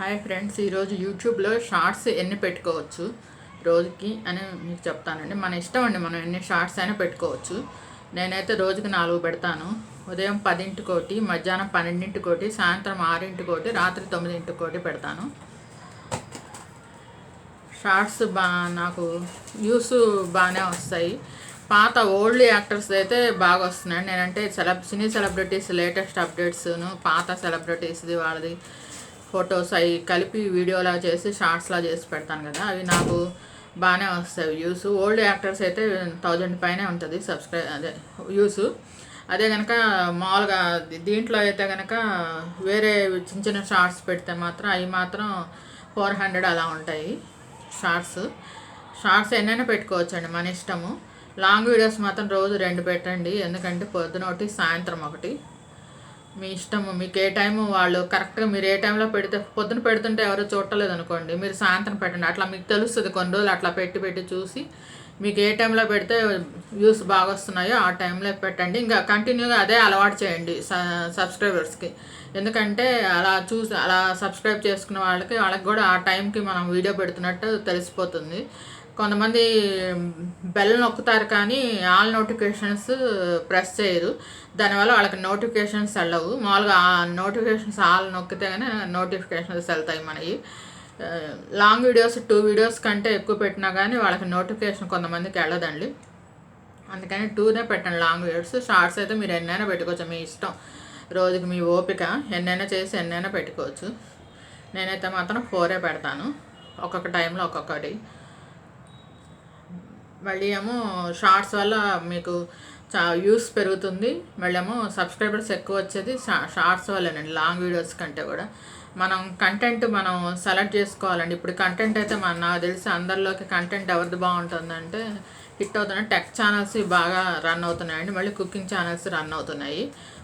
Hi friends ఈరోజు యూట్యూబ్లో shorts ఎన్ని పెట్టుకోవచ్చు రోజుకి అని మీకు చెప్తానండి. మన ఇష్టం అండి మనం ఎన్ని షార్ట్స్ అయినా పెట్టుకోవచ్చు. నేనైతే రోజుకి నాలుగు పెడతాను. ఉదయం పదింటికోటి మధ్యాహ్నం పన్నెండింటికోటి సాయంత్రం ఆరింటికోటి రాత్రి తొమ్మిదింటికోటి పెడతాను. షార్ట్స్ బా నాకు వ్యూస్ బాగానే వస్తాయి. పాత ఓల్డ్ యాక్టర్స్ అయితే బాగా వస్తున్నాయి. నేనంటే సెలబ్ సినీ సెలబ్రిటీస్ లేటెస్ట్ అప్డేట్స్ను పాత సెలబ్రిటీస్ది వాళ్ళది. ఫొటోస్ అవి కలిపి వీడియోలా చేసి షార్ట్స్లా చేసి పెడతాను కదా. అవి నాకు బాగానే వస్తాయి వ్యూస్. ఓల్డ్ యాక్టర్స్ అయితే థౌజండ్ పైనే ఉంటుంది సబ్స్క్రై అదే వ్యూస్. అదే కనుక మామూలుగా దీంట్లో అయితే కనుక వేరే చిన్న చిన్న షార్ట్స్ పెడితే మాత్రం అవి మాత్రం ఫోర్ హండ్రెడ్ అలా ఉంటాయి షార్ట్స్. షార్ట్స్ ఎన్నైనా పెట్టుకోవచ్చండి మన ఇష్టము. లాంగ్ వీడియోస్ మాత్రం రోజు రెండు పెట్టండి. ఎందుకంటే పొద్దున ఒకటి సాయంత్రం ఒకటి. మీ ఇష్టము మీకు ఏ టైము వాళ్ళు కరెక్ట్గా మీరు ఏ టైంలో పెడితే పొద్దున పెడుతుంటే ఎవరు చూడలేదు అనుకోండి మీరు సాయంత్రం పెట్టండి. అట్లా మీకు తెలుస్తుంది కొన్ని రోజులు అట్లా పెట్టి పెట్టి చూసి మీకు ఏ టైంలో పెడితే వ్యూస్ బాగా వస్తున్నాయో ఆ టైంలో పెట్టండి. ఇంకా కంటిన్యూగా అదే అలవాటు చేయండి సబ్స్క్రైబర్స్కి. ఎందుకంటే అలా చూసి అలా సబ్స్క్రైబ్ చేసుకున్న వాళ్ళకి వాళ్ళకి కూడా ఆ టైంకి మనం వీడియో పెడుతున్నట్టు తెలిసిపోతుంది. కొంతమంది బెల్ నొక్కుతారు కానీ ఆల్ నోటిఫికేషన్స్ ప్రెస్ చేయరు. దానివల్ల వాళ్ళకి నోటిఫికేషన్స్ వెళ్ళవు. మామూలుగా ఆ నోటిఫికేషన్స్ ఆల్ నొక్కితే కానీ నోటిఫికేషన్స్ వెళ్తాయి మనకి. లాంగ్ వీడియోస్ టూ వీడియోస్ కంటే ఎక్కువ పెట్టినా కానీ వాళ్ళకి నోటిఫికేషన్ కొంతమందికి వెళ్ళదండి. అందుకని టూనే పెట్టండి లాంగ్ వీడియోస్. షార్ట్స్ అయితే మీరు ఎన్నైనా పెట్టుకోవచ్చు. మీ ఇష్టం. రోజుకి మీ ఓపిక. ఎన్నైనా చేసి ఎన్నైనా పెట్టుకోవచ్చు. నేనైతే మాత్రం ఫోరే పెడతాను. ఒక్కొక్క టైంలో ఒక్కొక్కటి. మళ్ళీ ఏమో షార్ట్స్ వల్ల మీకు చా యూస్ పెరుగుతుంది. మళ్ళీ ఏమో సబ్స్క్రైబర్స్ ఎక్కువ వచ్చేది షార్ట్స్ వల్లేనండి. లాంగ్ వీడియోస్ కంటే కూడా. మనం కంటెంట్ మనం సెలెక్ట్ చేసుకోవాలండి. ఇప్పుడు కంటెంట్ అయితే మన నాకు తెలిసి అందరిలోకి కంటెంట్ ఎవరిది బాగుంటుందంటే హిట్ అవుతున్నాయి. టెక్ ఛానల్స్ బాగా రన్ అవుతున్నాయండి. మళ్ళీ కుకింగ్ ఛానల్స్ రన్ అవుతున్నాయి.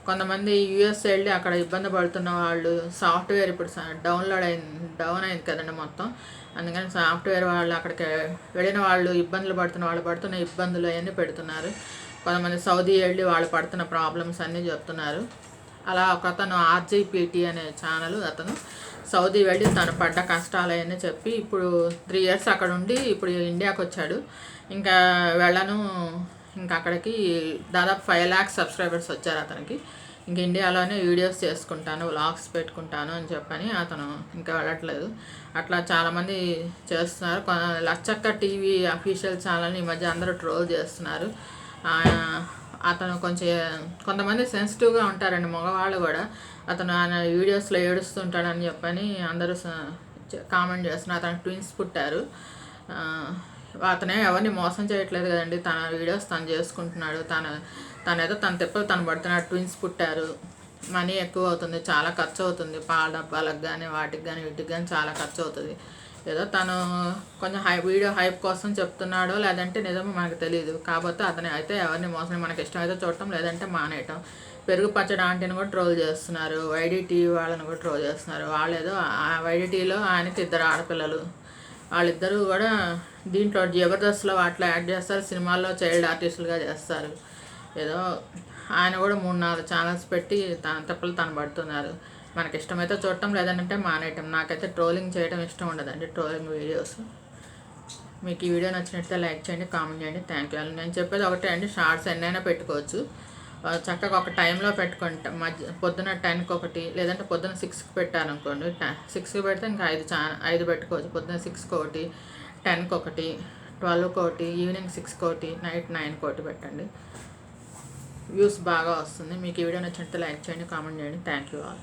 కొంతమంది యూఎస్ వెళ్ళి అక్కడ ఇబ్బంది పడుతున్న వాళ్ళు సాఫ్ట్వేర్ ఇప్పుడు డౌన్లోడ్ అయింది డౌన్ అయింది కదండి మొత్తం. అందుకని సాఫ్ట్వేర్ వాళ్ళు అక్కడికి వెళ్ళిన వాళ్ళు ఇబ్బందులు పడుతున్న వాళ్ళు పడుతున్న ఇబ్బందులు అవన్నీ పెడుతున్నారు. కొంతమంది సౌదీ వెళ్ళి వాళ్ళు పడుతున్న ప్రాబ్లమ్స్ అన్నీ చెప్తున్నారు. అలా ఒక అతను ఆర్జీపీటీ అనే ఛానల్ అతను సౌదీ వెళ్ళి తను పడ్డ కష్టాలు చెప్పి ఇప్పుడు త్రీ ఇయర్స్ అక్కడ ఉండి ఇప్పుడు ఇండియాకి వచ్చాడు ఇంకా వెళ్ళను ఇంకా అక్కడికి దాదాపు ఫైవ్ ల్యాక్స్ సబ్స్క్రైబర్స్ వచ్చారు అతనికి. ఇంక ఇండియాలోనే వీడియోస్ చేసుకుంటాను వ్లాగ్స్ పెట్టుకుంటాను అని చెప్పని అతను ఇంకా వెళ్ళట్లేదు. అట్లా చాలామంది చేస్తున్నారు. లచ్చక్క టీవీ అఫీషియల్ ఛానల్ని ఈ మధ్య అందరూ ట్రోల్ చేస్తున్నారు. అతను కొంచెం కొంతమంది సెన్సిటివ్గా ఉంటారండి మగవాళ్ళు కూడా. అతను ఆయన వీడియోస్లో ఏడుస్తుంటాడని చెప్పని అందరూ కామెంట్ చేస్తున్నారు. అతను ట్విన్స్ పుట్టారు. అతనే ఎవరిని మోసం చేయట్లేదు కదండి. తన వీడియోస్ తను చేసుకుంటున్నాడు. తన తనేదో తన తిప్పలు తను పడుతున్నాడు. ట్విన్స్ పుట్టారు. మనీ ఎక్కువ అవుతుంది. చాలా ఖర్చు అవుతుంది. పాల డబ్బాలకు కానీ వాటికి కానీ వీటికి కానీ చాలా ఖర్చు అవుతుంది. ఏదో తను కొంచెం హై వీడియో హైప్ కోసం చెప్తున్నాడో లేదంటే నిజమో మనకు తెలియదు కాకపోతే అతను అయితే ఎవరిని మోసం మనకి ఇష్టమైతే చూడటం లేదంటే మానేయటం. పెరుగు పచ్చడి ఆంటీని కూడా ట్రోల్ చేస్తున్నారు. వైడీటీవీ వాళ్ళని కూడా ట్రోల్ చేస్తున్నారు. వాళ్ళు ఏదో వైడిటీలో ఆయనకి ఇద్దరు ఆడపిల్లలు. వాళ్ళిద్దరూ కూడా దీంట్లో జబర్దస్త్లో వాటిలో యాడ్ చేస్తారు. సినిమాల్లో చైల్డ్ ఆర్టిస్టులుగా చేస్తారు. ఏదో ఆయన కూడా మూడు నాలుగు ఛానల్స్ పెట్టి తన తప్పులు తను పడుతున్నారు. మనకి ఇష్టమైతే చూడటం లేదంటే మానేయటం. నాకైతే ట్రోలింగ్ చేయడం ఇష్టం ఉండదండి ట్రోలింగ్ వీడియోస్ మీకు ఈ వీడియో నచ్చినట్లయితే లైక్ చేయండి కామెంట్ చేయండి. థ్యాంక్ యూ నేను చెప్పేది ఒకటే అండి షార్ట్స్ ఎన్నైనా పెట్టుకోవచ్చు. చక్కగా ఒక టైంలో పెట్టుకుంటా మధ్య పొద్దున టెన్కి ఒకటి లేదంటే పొద్దున సిక్స్కి పెట్టారనుకోండి సిక్స్కి పెడితే ఇంకా ఐదు చా ఐదు పెట్టుకోవచ్చు. పొద్దున సిక్స్కి ఒకటి టెన్కి ఒకటి ట్వెల్వ్కి ఒకటి ఈవినింగ్ సిక్స్కి ఒకటి నైట్ నైన్కి ఒకటి పెట్టండి. వ్యూస్ బాగా వస్తుంది. మీకు ఈ వీడియో నచ్చినట్టు లైక్ చేయండి కామెంట్ చేయండి. Thank you all.